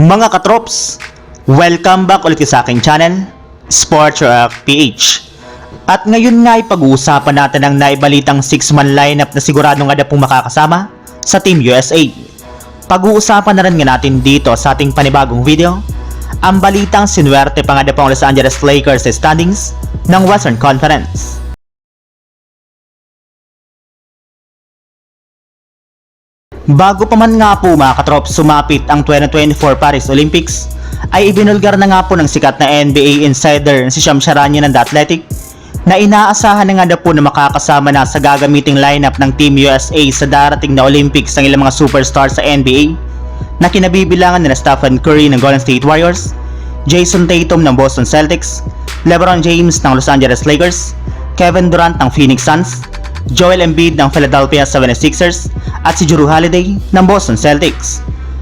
Mga katrops, welcome back ulit sa aking channel, Sports Rock PH. At ngayon nga ay pag-uusapan natin ang naibalitang 6-man lineup na siguradong ada pong makakasama sa Team USA. Pag-uusapan na rin nga natin dito sa ating panibagong video, ang balitang sinuwerte pa nga na po ang Los Angeles Lakers sa standings ng Western Conference. Bago pa man nga po mga katrop sumapit ang 2024 Paris Olympics, ay ibinulgar na nga po ng sikat na NBA insider si Sham Charania ng The Athletic na inaasahan na nga na po na makakasama na sa gagamiting lineup ng Team USA sa darating na Olympics ng ilang mga superstars sa NBA na kinabibilangan nila Stephen Curry ng Golden State Warriors, Jason Tatum ng Boston Celtics, LeBron James ng Los Angeles Lakers, Kevin Durant ng Phoenix Suns, Joel Embiid ng Philadelphia 76ers at si Jrue Holiday ng Boston Celtics.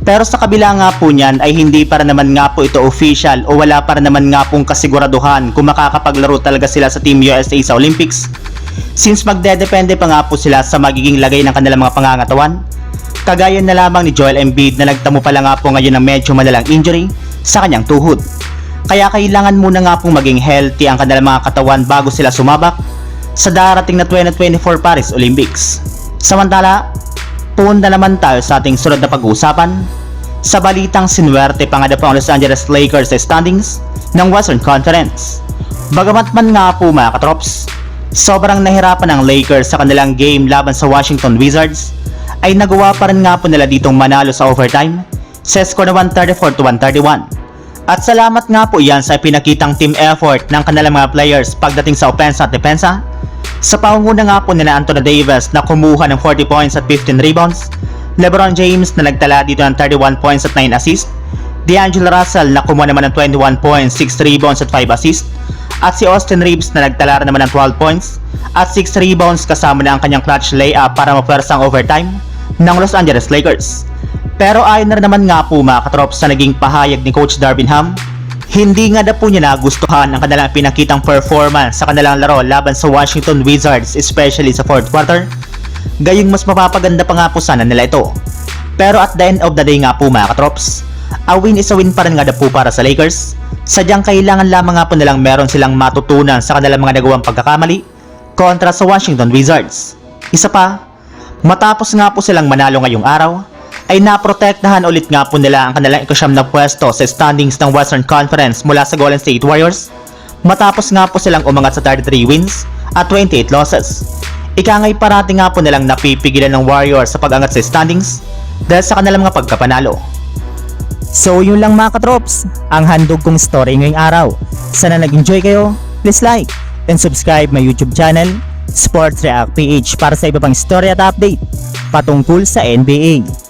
Pero sa kabila nga po niyan ay hindi para naman nga po ito official o wala para naman nga pong kasiguraduhan kung makakapaglaro talaga sila sa Team USA sa Olympics. Since magdedepende pa nga po sila sa magiging lagay ng kanilang mga pangangatawan, kagaya na lamang ni Joel Embiid na nagtamo pala nga po ngayon ng medyo malalang injury sa kanyang tuhod. Kaya kailangan muna nga pong maging healthy ang kanilang mga katawan bago sila sumabak sa darating na 2024 Paris Olympics. Samantala, punta naman tayo sa ating sunod na pag-uusapan sa balitang sinuwerte pa nga ang Los Angeles Lakers sa standings ng Western Conference. Bagamat man nga po mga katrops, sobrang nahirapan ang Lakers sa kanilang game laban sa Washington Wizards ay nagawa pa rin nga po nila ditong manalo sa overtime sa score na 134 to 131. At salamat nga po yan sa pinakitang team effort ng kanilang mga players pagdating sa offense at depensa. Sa pangunguna nga po nila Anthony Davis na kumuha ng 40 points at 15 rebounds, LeBron James na nagtala dito ng 31 points at 9 assists, D'Angelo Russell na kumuha naman ng 21 points, 6 rebounds at 5 assists, at si Austin Reeves na nagtala naman ng 12 points at 6 rebounds kasama na ang kanyang clutch layup para mapwersa ang overtime ng Los Angeles Lakers. Pero ayon na naman nga po mga katrops sa naging pahayag ni Coach Darvin Ham, hindi nga na po niya nagustuhan ang kanilang pinakitang performance sa kanilang laro laban sa Washington Wizards especially sa fourth quarter. Gayong mas mapapaganda pa nga po sana nila ito. Pero at the end of the day nga po mga katrops, a win is a win pa rin nga na po para sa Lakers. Sadyang kailangan lamang nga po nilang meron silang matutunan sa kanilang mga nagawang pagkakamali kontra sa Washington Wizards. Isa pa, matapos nga po silang manalo ngayong araw, ay naprotektahan ulit nga po nila ang kanilang ikasyam na pwesto sa standings ng Western Conference mula sa Golden State Warriors matapos nga po silang umangat sa 33 wins at 28 losses. Ika nga'y parati nga po nilang napipigilan ng Warriors sa pag-angat sa standings dahil sa kanilang mga pagkapanalo. So yun lang mga katrops, ang handog kong story ngayong araw. Sana nag-enjoy kayo, please like and subscribe my YouTube channel, Sports React PH para sa iba pang story at update patungkol sa NBA.